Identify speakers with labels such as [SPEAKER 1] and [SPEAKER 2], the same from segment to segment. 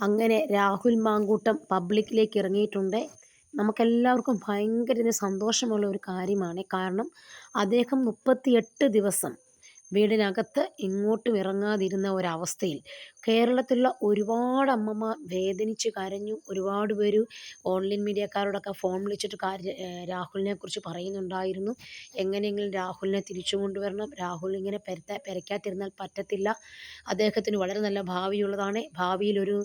[SPEAKER 1] അങ്ങനെ രാഹുൽ മാങ്കൂട്ടം പബ്ലിക്കിലേക്ക് ഇറങ്ങിയിട്ടുണ്ട്. നമുക്കെല്ലാവർക്കും ഭയങ്കര സന്തോഷമുള്ള ഒരു കാര്യമാണ്. കാരണം അദ്ദേഹം മുപ്പത്തിയെട്ട് ദിവസം വീടിനകത്ത് ഇങ്ങോട്ടും ഇറങ്ങാതിരുന്ന ഒരവസ്ഥയിൽ കേരളത്തിലുള്ള ഒരുപാട് അമ്മമാർ വേദനിച്ച് കരഞ്ഞു. ഒരുപാട് പേര് ഓൺലൈൻ മീഡിയക്കാരോടൊക്കെ ഫോൺ വിളിച്ചിട്ട് കാര്യ രാഹുലിനെ കുറിച്ച് പറയുന്നുണ്ടായിരുന്നു. എങ്ങനെയെങ്കിലും രാഹുലിനെ തിരിച്ചു കൊണ്ടുവരണം. രാഹുൽ ഇങ്ങനെ പെരത്ത പെരയ്ക്കാതിരുന്നാൽ പറ്റത്തില്ല. അദ്ദേഹത്തിന് വളരെ നല്ല ഭാവിയുള്ളതാണ്. ഭാവിയിലൊരു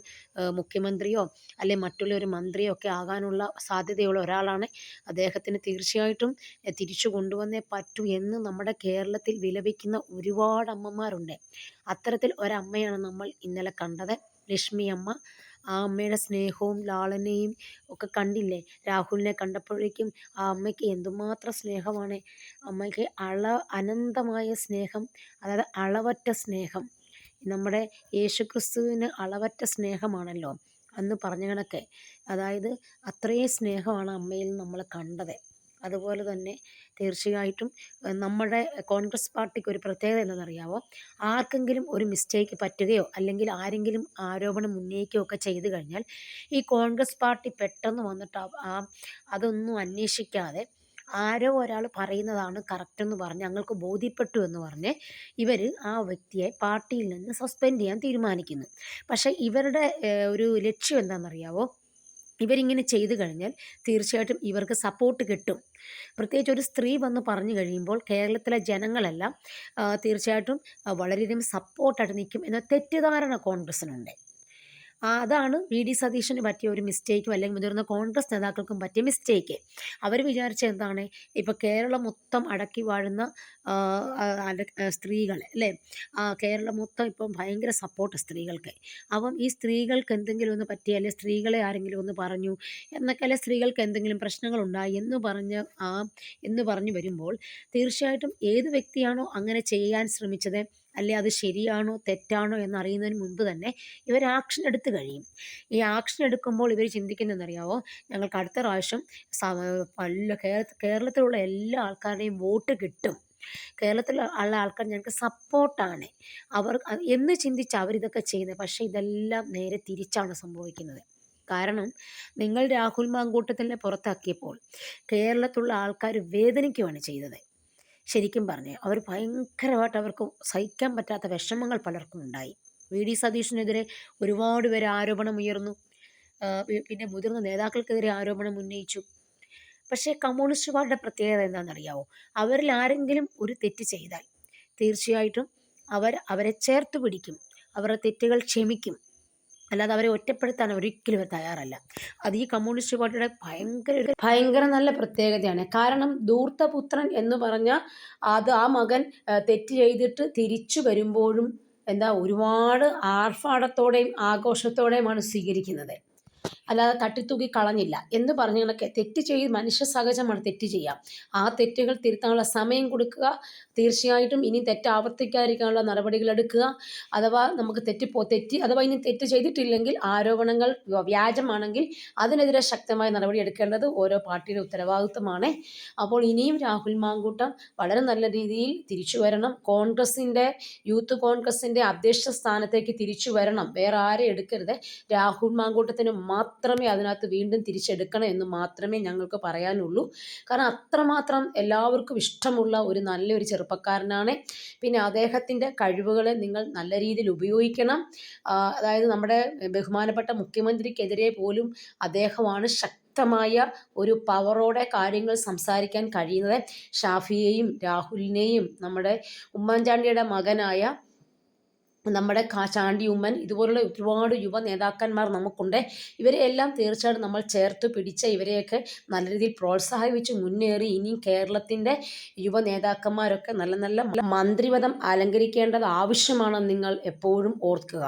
[SPEAKER 1] മുഖ്യമന്ത്രിയോ അല്ലെ മറ്റുള്ള ഒരു മന്ത്രിയോ ഒക്കെ ആകാനുള്ള സാധ്യതയുള്ള ഒരാളാണ്. അദ്ദേഹത്തിന് തീർച്ചയായിട്ടും തിരിച്ചു കൊണ്ടുവന്നേ പറ്റൂ എന്ന് നമ്മുടെ കേരളത്തിൽ വിലപിക്കുന്ന ഒരുപാട് അമ്മമാരുണ്ട് അത്തരത്തിൽ ഒരമ്മയാണ് നമ്മൾ ഇന്നലെ കണ്ടത്. ലക്ഷ്മി അമ്മ ആ അമ്മയുടെ സ്നേഹവും ലാളനയും ഒക്കെ കണ്ടില്ലേ? രാഹുലിനെ കണ്ടപ്പോഴേക്കും ആ അമ്മയ്ക്ക് എന്തുമാത്രം സ്നേഹമാണ്. അമ്മയ്ക്ക് അള അനന്തമായ സ്നേഹം അതായത് അളവറ്റ സ്നേഹം. നമ്മുടെ യേശുക്രിസ്തുവിന് അളവറ്റ സ്നേഹമാണല്ലോ. അന്ന് പറഞ്ഞ കണക്കെ. അതായത് അത്രയും സ്നേഹമാണ് അമ്മയിൽ നമ്മൾ കണ്ടത്. അതുപോലെ തന്നെ തീർച്ചയായിട്ടും നമ്മുടെ കോൺഗ്രസ് പാർട്ടിക്ക് ഒരു പ്രത്യേകത എന്താണെന്നറിയാമോ ആർക്കെങ്കിലും ഒരു മിസ്റ്റേക്ക് പറ്റുകയോ അല്ലെങ്കിൽ ആരെങ്കിലും ആരോപണം ഉന്നയിക്കുകയോ ഒക്കെ ചെയ്തു കഴിഞ്ഞാൽ ഈ കോൺഗ്രസ് പാർട്ടി പെട്ടെന്ന് വന്നിട്ട് ആ അതൊന്നും അന്വേഷിക്കാതെ ആരോ ഒരാൾ പറയുന്നതാണ് കറക്റ്റ് എന്ന് പറഞ്ഞ് ഞങ്ങൾക്ക് ബോധ്യപ്പെട്ടു എന്ന് പറഞ്ഞ് ഇവർ ആ വ്യക്തിയെ പാർട്ടിയിൽ നിന്ന് സസ്പെൻഡ് ചെയ്യാൻ തീരുമാനിക്കുന്നു. പക്ഷേ ഇവരുടെ ഒരു ലക്ഷ്യം എന്താണെന്നറിയാമോ ഇവരിങ്ങനെ ചെയ്തു കഴിഞ്ഞാൽ തീർച്ചയായിട്ടും ഇവർക്ക് സപ്പോർട്ട് കിട്ടും. പ്രത്യേകിച്ച് ഒരു സ്ത്രീ വന്ന് പറഞ്ഞു കഴിയുമ്പോൾ കേരളത്തിലെ ജനങ്ങളെല്ലാം തീർച്ചയായിട്ടും വളരെയധികം സപ്പോർട്ടായിട്ട് നിൽക്കും എന്ന തെറ്റിദ്ധാരണ കോൺഗ്രസ്സിനുണ്ട്. അതാണ് വി. ഡി. സതീശന് പറ്റിയ ഒരു മിസ്റ്റേക്കും അല്ലെങ്കിൽ മുതിർന്ന കോൺഗ്രസ് നേതാക്കൾക്കും പറ്റിയ മിസ്റ്റേക്ക് അവർ വിചാരിച്ച എന്താണ്? ഇപ്പോൾ കേരളം മൊത്തം അടക്കി വാഴുന്ന സ്ത്രീകൾ അല്ലേ? കേരളം മൊത്തം ഇപ്പം ഭയങ്കര സപ്പോർട്ട് സ്ത്രീകൾക്ക്. അപ്പം ഈ സ്ത്രീകൾക്ക് എന്തെങ്കിലും ഒന്ന് പറ്റിയ അല്ലെ സ്ത്രീകളെ ആരെങ്കിലും ഒന്ന് പറഞ്ഞു എന്നൊക്കെ അല്ലെ സ്ത്രീകൾക്ക് എന്തെങ്കിലും പ്രശ്നങ്ങളുണ്ടായി എന്ന് പറഞ്ഞ് ആ എന്ന് പറഞ്ഞു വരുമ്പോൾ തീർച്ചയായിട്ടും ഏത് വ്യക്തിയാണോ അങ്ങനെ ചെയ്യാൻ ശ്രമിച്ചത് അല്ലെ? അത് ശരിയാണോ? തെറ്റാണോ എന്നറിയുന്നതിന് മുൻപ് തന്നെ ഇവർ ആക്ഷൻ എടുത്ത് കഴിയും. ഈ ആക്ഷൻ എടുക്കുമ്പോൾ ഇവർ ചിന്തിക്കുന്നതെന്നറിയാവോ? ഞങ്ങൾക്ക് അടുത്ത പ്രാവശ്യം പല കേരളത്തിലുള്ള എല്ലാ ആൾക്കാരുടെയും വോട്ട് കിട്ടും. കേരളത്തിൽ ഉള്ള ആൾക്കാർ ഞങ്ങൾക്ക് സപ്പോർട്ടാണ് അവർ എന്ന് ചിന്തിച്ച് അവരിതൊക്കെ ചെയ്യുന്നത്. പക്ഷേ ഇതെല്ലാം നേരെ തിരിച്ചാണ് സംഭവിക്കുന്നത്. കാരണം നിങ്ങൾ രാഹുൽ മാങ്കൂട്ടത്തിനെ പുറത്താക്കിയപ്പോൾ കേരളത്തിലുള്ള ആൾക്കാർ വേദനിക്കുകയാണ് ചെയ്തത്. ശരിക്കും പറഞ്ഞു അവർ ഭയങ്കരമായിട്ട് അവർക്ക് സഹിക്കാൻ പറ്റാത്ത വിഷമങ്ങൾ പലർക്കും ഉണ്ടായി. വി. ഡി. സതീഷിനെതിരെ ഒരുപാട് പേര് ആരോപണമുയർന്നു പിന്നെ മുതിർന്ന നേതാക്കൾക്കെതിരെ ആരോപണം ഉന്നയിച്ചു. പക്ഷേ കമ്മ്യൂണിസ്റ്റ് പാർട്ടിയുടെ പ്രത്യേകത എന്താണെന്നറിയാവോ? അവരിൽ ആരെങ്കിലും ഒരു തെറ്റ് ചെയ്താൽ തീർച്ചയായിട്ടും അവർ അവരെ ചേർത്ത് പിടിക്കും. അവരുടെ തെറ്റുകൾ ക്ഷമിക്കും. അല്ലാതെ അവരെ ഒറ്റപ്പെടുത്താൻ ഒരിക്കലും തയ്യാറല്ല. അത് ഈ കമ്മ്യൂണിസ്റ്റ് പാർട്ടിയുടെ ഭയങ്കര ഭയങ്കര നല്ല പ്രത്യേകതയാണ്. കാരണം ധൂർത്തപുത്രൻ എന്ന് പറഞ്ഞ അത് ആ മകൻ തെറ്റ് ചെയ്തിട്ട് തിരിച്ചു വരുമ്പോഴും എന്താ ഒരുപാട് ആർഭാടത്തോടെയും ആഘോഷത്തോടെയുമാണ് സ്വീകരിക്കുന്നത്. അല്ലാതെ തട്ടിത്തൂക്കി കളഞ്ഞില്ല. എന്ന് പറഞ്ഞ കണക്കെ തെറ്റ് ചെയ്ത് മനുഷ്യ സഹജമാണ് തെറ്റ് ചെയ്യാം ആ തെറ്റുകൾ തിരുത്താനുള്ള സമയം കൊടുക്കുക. തീർച്ചയായിട്ടും ഇനി തെറ്റ് ആവർത്തിക്കാതിരിക്കാനുള്ള നടപടികൾ എടുക്കുക. അഥവാ നമുക്ക് തെറ്റ് പോ തെറ്റി അഥവാ ഇനി തെറ്റ് ചെയ്തിട്ടില്ലെങ്കിൽ ആരോപണങ്ങൾ വ്യാജമാണെങ്കിൽ അതിനെതിരെ ശക്തമായ നടപടി എടുക്കേണ്ടത് ഓരോ പാർട്ടിയുടെ ഉത്തരവാദിത്വമാണ്. അപ്പോൾ ഇനിയും രാഹുൽ മാങ്കൂട്ടം വളരെ നല്ല രീതിയിൽ തിരിച്ചു വരണം. കോൺഗ്രസിന്റെ യൂത്ത് കോൺഗ്രസിന്റെ അധ്യക്ഷ സ്ഥാനത്തേക്ക് തിരിച്ചു വരണം. വേറെ ആരെ എടുക്കരുത്. രാഹുൽ മാങ്കൂട്ടത്തിന് മാത്രമേ അതിനകത്ത് വീണ്ടും തിരിച്ചെടുക്കണം എന്ന് മാത്രമേ ഞങ്ങൾക്ക് പറയാനുള്ളൂ. കാരണം അത്രമാത്രം എല്ലാവർക്കും ഇഷ്ടമുള്ള ഒരു നല്ലൊരു ചെറുപ്പക്കാരനാണ്. പിന്നെ അദ്ദേഹത്തിന്റെ കഴിവുകളെ നിങ്ങൾ നല്ല രീതിയിൽ ഉപയോഗിക്കണം. അതായത് നമ്മുടെ ബഹുമാനപ്പെട്ട മുഖ്യമന്ത്രിക്കെതിരെ പോലും അദ്ദേഹമാണ് ശക്തമായ ഒരു പവറോടെ കാര്യങ്ങൾ സംസാരിക്കാൻ കഴിയുന്നത്. ഷാഫിയെയും രാഹുലിനെയും നമ്മുടെ ഉമ്മൻചാണ്ടിയുടെ മകനായ നമ്മുടെ ചാണ്ടി ഉമ്മൻ ഇതുപോലുള്ള ഒരുപാട് യുവ നേതാക്കന്മാർ നമുക്കുണ്ട്. ഇവരെയെല്ലാം തീർച്ചയായിട്ടും നമ്മൾ ചേർത്ത് പിടിച്ച് ഇവരെയൊക്കെ നല്ല രീതിയിൽ പ്രോത്സാഹിപ്പിച്ച് മുന്നേറി ഇനിയും കേരളത്തിന്റെ യുവ നേതാക്കന്മാരൊക്കെ നല്ല നല്ല മന്ത്രിപദം അലങ്കരിക്കേണ്ടത് ആവശ്യമാണെന്ന് നിങ്ങൾ എപ്പോഴും ഓർക്കുക.